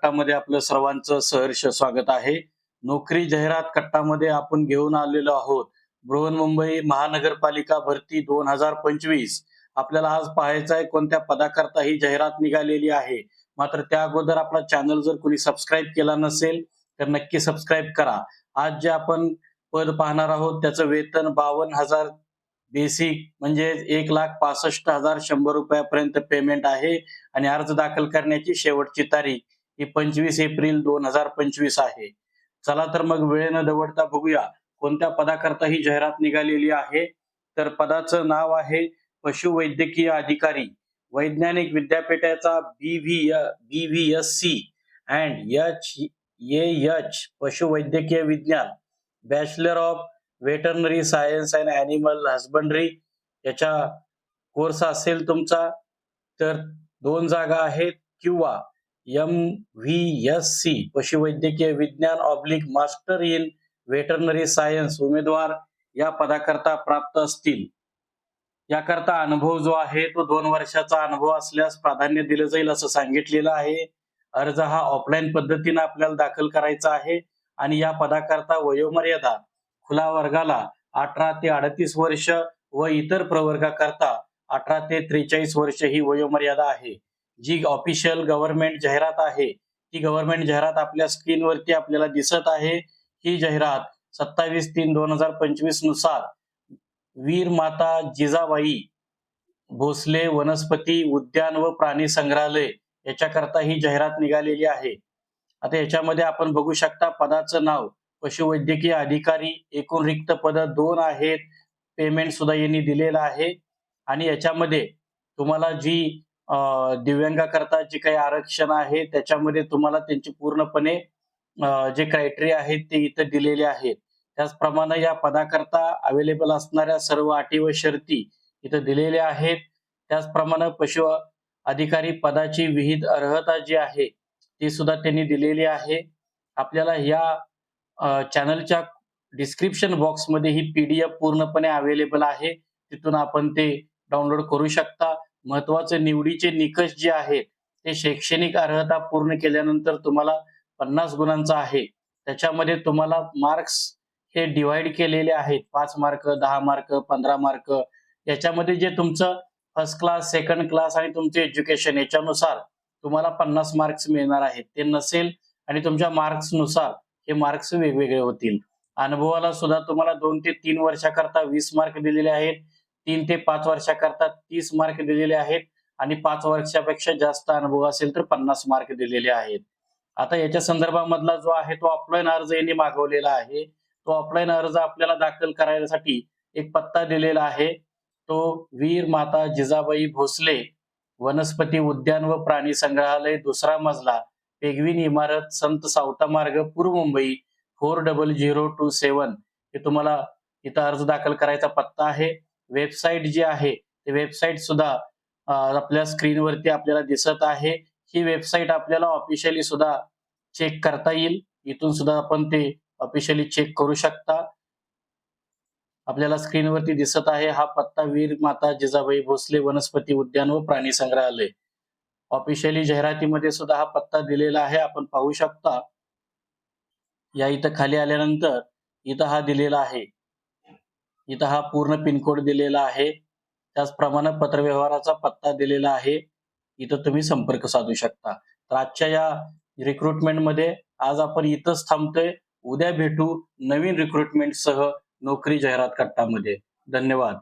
कट्टामध्ये आपलं सर्वांचं सहर्ष स्वागत आहे. नोकरी जाहिरात कट्टामध्ये आपण घेऊन आलेलो आहोत. बृहन्मुंबई महानगरपालिका भरती दोन हजार पंचवीस. आपल्याला आज पाहायचं आहे कोणत्या पदाकरता ही जाहिरात निघालेली आहे. मात्र त्या अगोदर आपला चॅनल जर कोणी सबस्क्राईब केला नसेल तर नक्की सबस्क्राईब करा. आज जे आपण पद पाहणार आहोत त्याचं वेतन बावन्न हजार बेसिक म्हणजे एक लाख पासष्ट हजार शंभर रुपयापर्यंत पेमेंट आहे. आणि अर्ज दाखल करण्याची शेवटची तारीख ही पंचवीस एप्रिल दोन हजार पंचवीस आहे. चला तर मग वेळ न दवडता बघूया. कोणत्या पदाकरता ही जाहिरात निघालेली आहे? तर पदाचं नाव आहे पशुवैद्यकीय अधिकारी. वैज्ञानिक विद्यापीठाचा B V B V S C and H H पशुवैद्यकीय विज्ञान. Bachelor of veterinary science and animal husbandry याच्या कोर्स असेल तुमचा तर दोन जागा आहेत. किंवा एम व्ही एस सी पशुवैद्यकीय विज्ञान oblique master in veterinary science उमेदवार या पदाकरता प्राप्त असतील. याकरता अनुभव जो आहे तो दोन वर्षाचा अनुभव असल्यास प्राधान्य दिलं जाईल असं सांगितलेलं आहे. अर्ज हा ऑफलाईन पद्धतीने आपल्याला दाखल करायचा आहे आणि या पदाकरता वयोमर्यादा खुला वर्गाला अठरा ते अडतीस वर्ष व इतर प्रवर्गाकरता अठरा ते त्रेचाळीस वर्ष ही वयोमर्यादा आहे. जी ऑफिशियल गव्हर्नमेंट जाहिरात आहे ती गव्हर्नमेंट जाहिरात आपल्या स्क्रीनवरती आपल्याला दिसत आहे. ही जाहिरात सत्तावीस तीन दोन हजार पंचवीसनुसार वीर माता जिजाबाई भोसले वनस्पती उद्यान व प्राणी संग्रहालय याच्याकरता ही जाहिरात निघालेली आहे. आता याच्यामध्ये आपण बघू शकता पदाचं नाव पशुवैद्यकीय अधिकारी एकूण रिक्त पद दोन आहेत पेमेंट सुद्धा यांनी दिलेलं आहे. आणि याच्यामध्ये तुम्हाला जी दिव्यांगाकरता जे काही आरक्षण आहे त्याच्यामध्ये तुम्हाला त्यांची पूर्णपणे जे क्रायटेरिया आहेत ते इथं दिलेले आहेत. त्याचप्रमाणे या पदाकरता अवेलेबल असणाऱ्या सर्व अटी व शर्ती इथं दिलेल्या आहेत. त्याचप्रमाणे पशु अधिकारी पदाची विहित अर्हता जी आहे ती सुद्धा त्यांनी दिलेली आहे. आपल्याला या चॅनलच्या डिस्क्रिप्शन बॉक्समध्ये ही पीडीएफ पूर्णपणे अवेलेबल आहे. तिथून आपण ते डाउनलोड करू शकता. महत्त्वाचे निवडीचे निकष जे आहेत ते शैक्षणिक अर्हता पूर्ण केल्यानंतर तुम्हाला पन्नास गुणांचा आहे. त्याच्यामध्ये तुम्हाला मार्क्स हे डिवाइड केलेले आहेत. पाच मार्क दहा मार्क पंधरा मार्क याच्यामध्ये जे तुमचं फर्स्ट क्लास सेकंड क्लास आणि तुमचे एज्युकेशन याच्यानुसार तुम्हाला पन्नास मार्क्स मिळणार आहेत. ते नसेल आणि तुमच्या मार्क्सनुसार हे मार्क्स वेगवेगळे होतील. अनुभवाला सुद्धा तुम्हाला दोन ते तीन वर्षाकरता वीस मार्क दिलेले आहेत. तीन ते पाच वर्षाकरता तीस मार्क दिलेले आहेत. आणि पाच वर्षापेक्षा जास्त अनुभव असेल तर पन्नास मार्क दिलेले आहेत. आता याच्या संदर्भामधला जो आहे तो ऑफलाईन अर्ज यांनी मागवलेला आहे. तो ऑफलाईन अर्ज आपल्याला दाखल करायसाठी एक पत्ता दिलेला आहे. तो वीर माता जिजाबाई भोसले वनस्पती उद्यान व प्राणी संग्रहालय दुसरा मजला पेगवीन इमारत संत सावता मार्ग पूर्व Mumbai four double zero two seven. हे तुम्हाला इथं अर्ज दाखल करायचा पत्ता आहे. वेबसाईट जी आहे ते वेबसाईट सुद्धा आपल्या स्क्रीनवरती आपल्याला दिसत आहे. ही वेबसाईट आपल्याला ऑफिशियली सुद्धा चेक करता येईल. इथून सुद्धा आपण ते ऑफिशियली चेक करू शकता. आपल्याला स्क्रीनवरती दिसत आहे हा पत्ता वीर माता जिजाबाई भोसले वनस्पती उद्यान व प्राणी संग्रहालय. ऑफिशियली जाहिरातीमध्ये सुद्धा हा पत्ता दिलेला आहे आपण पाहू शकता. या इथं खाली आल्यानंतर इथं हा दिलेला आहे. इथं हा पूर्ण पिनकोड दिलेला आहे. त्याचप्रमाणे पत्रव्यवहाराचा पत्ता दिलेला आहे. इथं तुम्ही संपर्क साधू शकता. तर आजच्या या रिक्रुटमेंटमध्ये आज आपण इथंच थांबतोय. उद्या भेटू नवीन रिक्रुटमेंटसह नोकरी जाहिरात कट्टामध्ये. धन्यवाद.